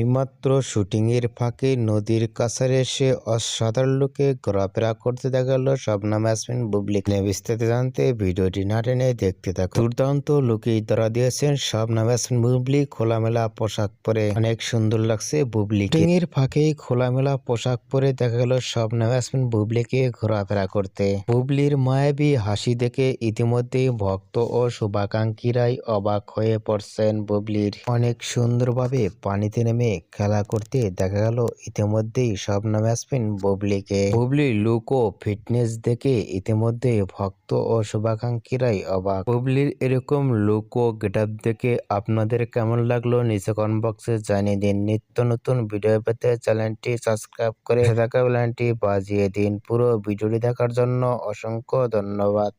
এইমাত্র শুটিংয়ের ফাঁকে নদীর কাছারে এসে অসাধারণ লোকে ঘোরাফেরা করতে দেখা গেল শবনম ইয়াসমিন বুবলি বিস্তারিত জানতে ভিডিওটি না টেনে দেখতে থাকুন। দুর্দান্ত লোকেই ধরা দিয়েছেন শবনম ইয়াসমিন বুবলি খোলামেলা পোশাক পরে। অনেক সুন্দর লাগছে বুবলি শুটিংয়ের ফাঁকে খোলামেলা পোশাক পরে দেখা গেল শবনম ইয়াসমিন বুবলিকে ঘোরাফেরা করতে। বুবলির মায়াবী হাসি দেখে ইতিমধ্যেই ভক্ত ও শুভাকাঙ্ক্ষীরাই অবাক হয়ে পড়ছেন বুবলির। অনেক সুন্দরভাবে পানিতে নেমে খেলা করতে দেখা গেল ইতিমধ্যেই শবনম ইয়াসমিন বুবলিকে। বুবলির লুক ও ফিটনেস দেখে ইতিমধ্যে ভক্ত ও শুভাকাঙ্ক্ষীরাই অবাক। বুবলির এরকম লুক ও গেটআপ দেখে আপনাদের কেমন লাগল নিচে কমেন্ট বক্সে জানিয়ে দিন। নিত্য নতুন ভিডিও পেতে চ্যানেলটি সাবস্ক্রাইব করে থাকা বেলাইনটি বাজিয়ে দিন। পুরো ভিডিওটি দেখার জন্য অসংখ্য ধন্যবাদ।